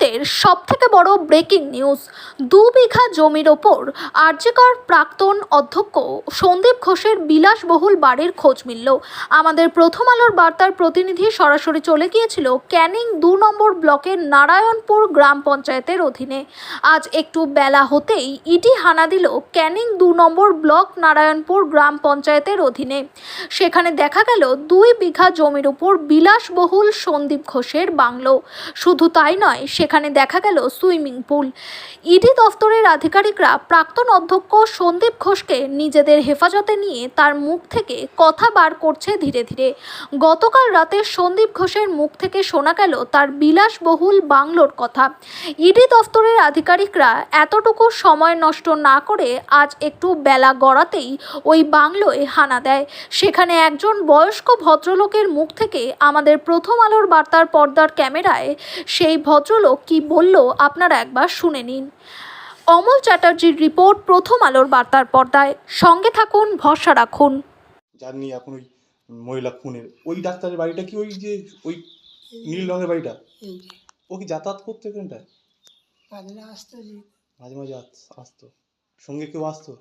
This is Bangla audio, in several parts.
মুহূর্তের সবথেকে বড় ব্রেকিং নিউজ দু বিঘা জমির ওপর আর্যিকর প্রাক্তন অধ্যক্ষ সন্দীপ ঘোষের বিলাসবহুল বাড়ির খোঁজ মিলল। আমাদের প্রথম আলোর বার্তার প্রতিনিধি সরাসরি চলে গিয়েছিল ক্যানিং দু নম্বর ব্লকের নারায়ণপুর গ্রাম পঞ্চায়েতের অধীনে। আজ একটু বেলা হতেই ইটি হানা দিল ক্যানিং দু নম্বর ব্লক নারায়ণপুর গ্রাম পঞ্চায়েতের অধীনে। সেখানে দেখা গেল দুই বিঘা জমির উপর বিলাসবহুল সন্দীপ ঘোষের বাংলো। শুধু তাই নয় সেখানে দেখা গেল সুইমিং পুল। ইডি দফতরের আধিকারিকরা প্রাক্তন অধ্যক্ষ সন্দীপ ঘোষকে নিজেদের হেফাজতে নিয়ে তার মুখ থেকে কথা বার করছে ধীরে ধীরে। গতকাল রাতে সন্দীপ ঘোষের মুখ থেকে শোনা গেল তার বিলাসবহুল বাংলোর কথা। ইডি দফতরের আধিকারিকরা এতটুকু সময় নষ্ট না করে আজ একটু বেলা গড়াতেই ওই বাংলোয় হানা দেয়। সেখানে একজন বয়স্ক ভদ্রলোকের মুখ থেকে আমাদের প্রথম আলোর বার্তার পর্দার ক্যামেরায় সেই ভদ্রলোক কি বলল আপনারা একবার শুনে নিন। অমল চ্যাটার্জির রিপোর্ট প্রথম আলোর বার্তার পর্দায়। সঙ্গে থাকুন ভরসা রাখুন। যার নিয়ে এখন ওই মহিলা খুনের। ওই ডাক্তারের বাড়িটা কি ওই যে ওই নীল রঙের বাড়িটা? ও কি যাতায়াত করতো এখানটায়? পাতলা আসতো মাঝে মাঝে আসতো। সঙ্গে কেউ আসতো?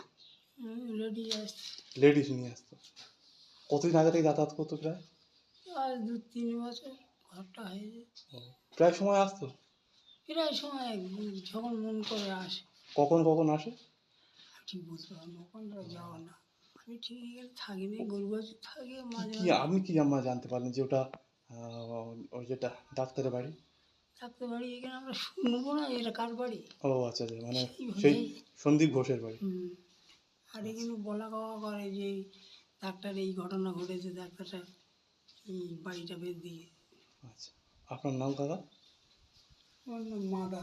আসতো। লেডিস নিয়ে আসতো। কতদিন আগে থেকে যাতায়াত করতো প্রায়? আর দু তিন বছর ঘরটা হয়ে যায়। প্রায় সময় আসতো? প্রায় সময় যখন মন করে আসে। কখন কখন আসে? ঠিক বুঝতে পারব না ওখানটা যাওয়া না। আমি ঠিক এখানে থাকি না গরু গাছ থাকি মাঝে কি আপনি কি আমার জানতে পারলেন যে ওটা ওই যেটা ডাক্তারের বাড়ি? থাকতে পারি এখানে আমরা শুনব না এটা কার বাড়ি? ও আচ্ছা আচ্ছা মানে সেই সন্দীপ ঘোষের বাড়ি। আর এখানে বলা কওয়া করে যে ডাক্তার এই ঘটনা ঘটেছে ডাক্তারটা এই বাড়িটা বের দিয়ে। আচ্ছা আপনার নাম কাকা আমার নাম মাদা